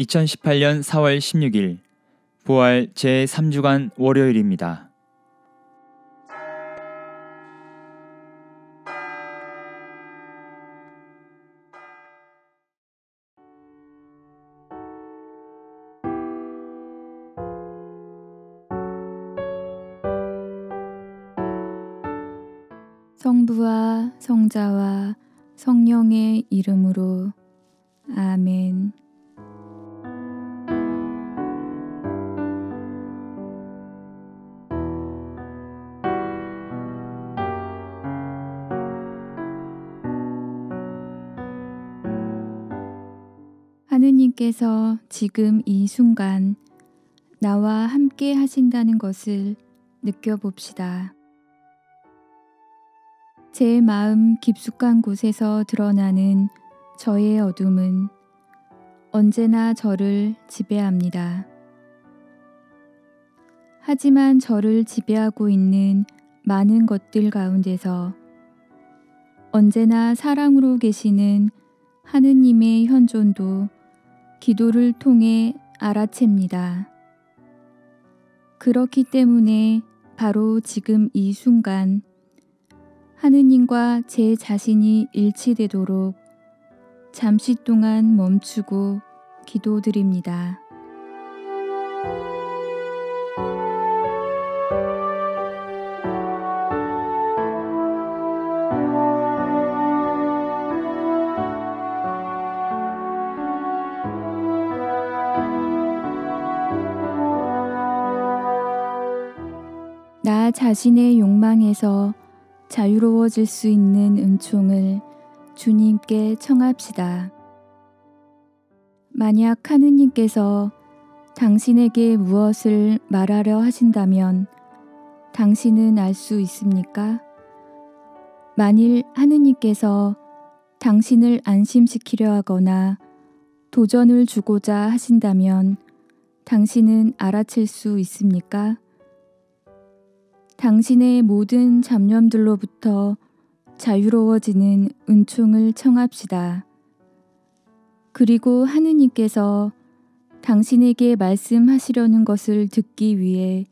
2018년 4월 16일 부활 제3주간 월요일입니다. 성부와 성자와 성령의 이름으로 아멘. 하느님께서 지금 이 순간 나와 함께 하신다는 것을 느껴봅시다. 제 마음 깊숙한 곳에서 드러나는 저의 어둠은 언제나 저를 지배합니다. 하지만 저를 지배하고 있는 많은 것들 가운데서 언제나 사랑으로 계시는 하느님의 현존도 기도를 통해 알아챕니다. 그렇기 때문에 바로 지금 이 순간 하느님과 제 자신이 일치되도록 잠시 동안 멈추고 기도드립니다. 나 자신의 욕망에서 자유로워질 수 있는 은총을 주님께 청합시다. 만약 하느님께서 당신에게 무엇을 말하려 하신다면 당신은 알 수 있습니까? 만일 하느님께서 당신을 안심시키려 하거나 도전을 주고자 하신다면 당신은 알아챌 수 있습니까? 당신의 모든 잡념들로부터 자유로워지는 은총을 청합시다. 그리고 하느님께서 당신에게 말씀하시려는 것을 듣기 위해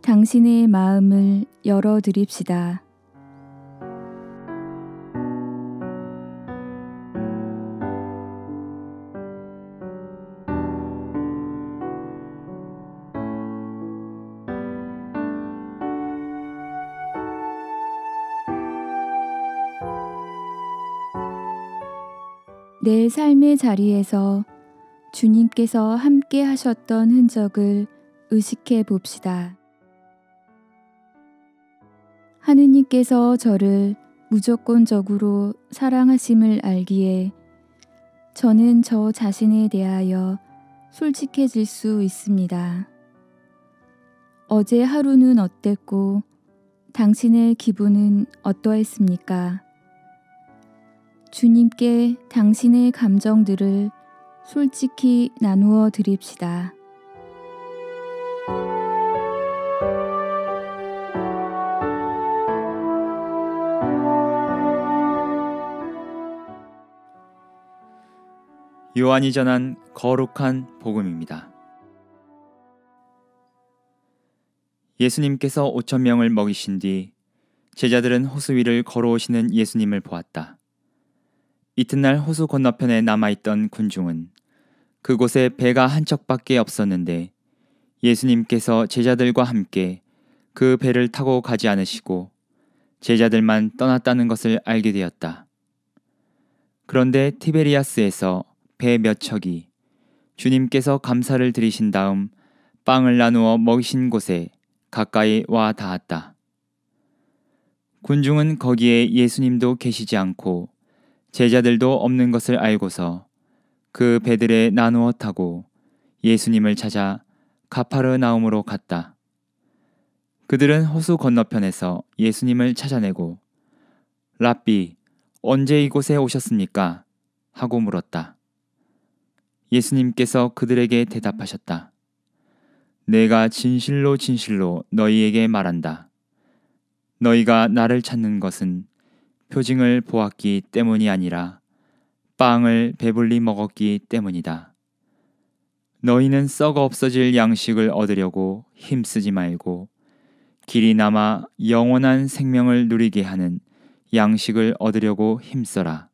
당신의 마음을 열어 드립시다. 내 삶의 자리에서 주님께서 함께 하셨던 흔적을 의식해 봅시다. 하느님께서 저를 무조건적으로 사랑하심을 알기에 저는 저 자신에 대하여 솔직해질 수 있습니다. 어제 하루는 어땠고 당신의 기분은 어떠했습니까? 주님께 당신의 감정들을 솔직히 나누어 드립시다. 요한이 전한 거룩한 복음입니다. 예수님께서 5천 명을 먹이신 뒤 제자들은 호수 위를 걸어오시는 예수님을 보았다. 이튿날 호수 건너편에 남아있던 군중은 그곳에 배가 한 척밖에 없었는데 예수님께서 제자들과 함께 그 배를 타고 가지 않으시고 제자들만 떠났다는 것을 알게 되었다. 그런데 티베리아스에서 배 몇 척이 주님께서 감사를 드리신 다음 빵을 나누어 먹이신 곳에 가까이 와 닿았다. 군중은 거기에 예수님도 계시지 않고 제자들도 없는 것을 알고서 그 배들에 나누어 타고 예수님을 찾아 가파르나움으로 갔다. 그들은 호수 건너편에서 예수님을 찾아내고 랍비 언제 이곳에 오셨습니까? 하고 물었다. 예수님께서 그들에게 대답하셨다. 내가 진실로 진실로 너희에게 말한다. 너희가 나를 찾는 것은 표징을 보았기 때문이 아니라 빵을 배불리 먹었기 때문이다. 너희는 썩어 없어질 양식을 얻으려고 힘쓰지 말고 길이 남아 영원한 생명을 누리게 하는 양식을 얻으려고 힘써라.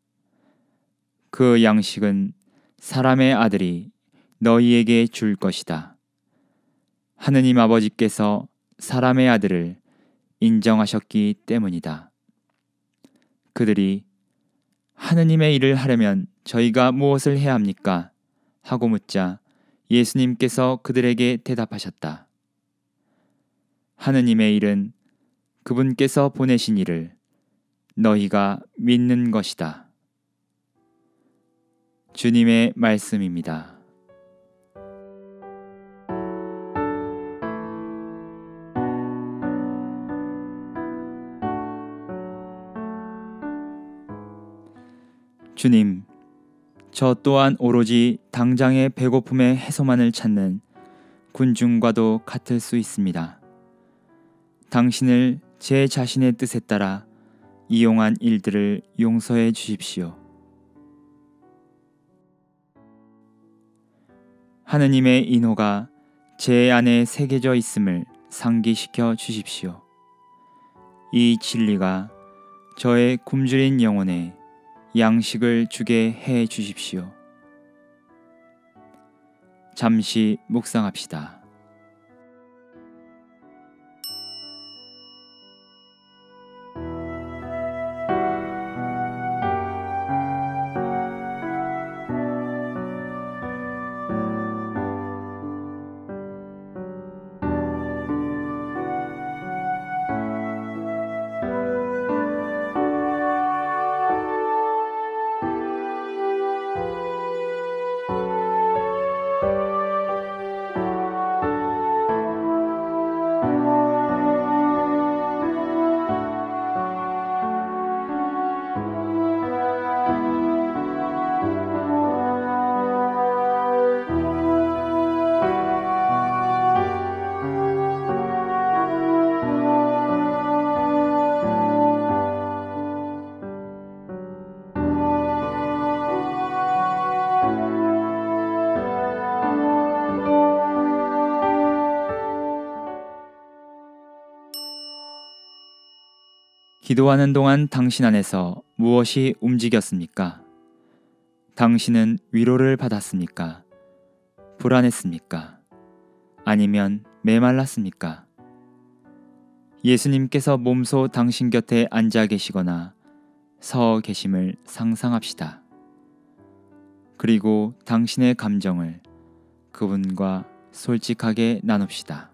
그 양식은 사람의 아들이 너희에게 줄 것이다. 하느님 아버지께서 사람의 아들을 인정하셨기 때문이다. 그들이 하느님의 일을 하려면 저희가 무엇을 해야 합니까? 하고 묻자 예수님께서 그들에게 대답하셨다. 하느님의 일은 그분께서 보내신 일을 너희가 믿는 것이다. 주님의 말씀입니다. 주님, 저 또한 오로지 당장의 배고픔의 해소만을 찾는 군중과도 같을 수 있습니다. 당신을 제 자신의 뜻에 따라 이용한 일들을 용서해 주십시오. 하느님의 인호가 제 안에 새겨져 있음을 상기시켜 주십시오. 이 진리가 저의 굶주린 영혼에 양식을 주게 해 주십시오. 잠시 묵상합시다. 기도하는 동안 당신 안에서 무엇이 움직였습니까? 당신은 위로를 받았습니까? 불안했습니까? 아니면 메말랐습니까? 예수님께서 몸소 당신 곁에 앉아 계시거나 서 계심을 상상합시다. 그리고 당신의 감정을 그분과 솔직하게 나눕시다.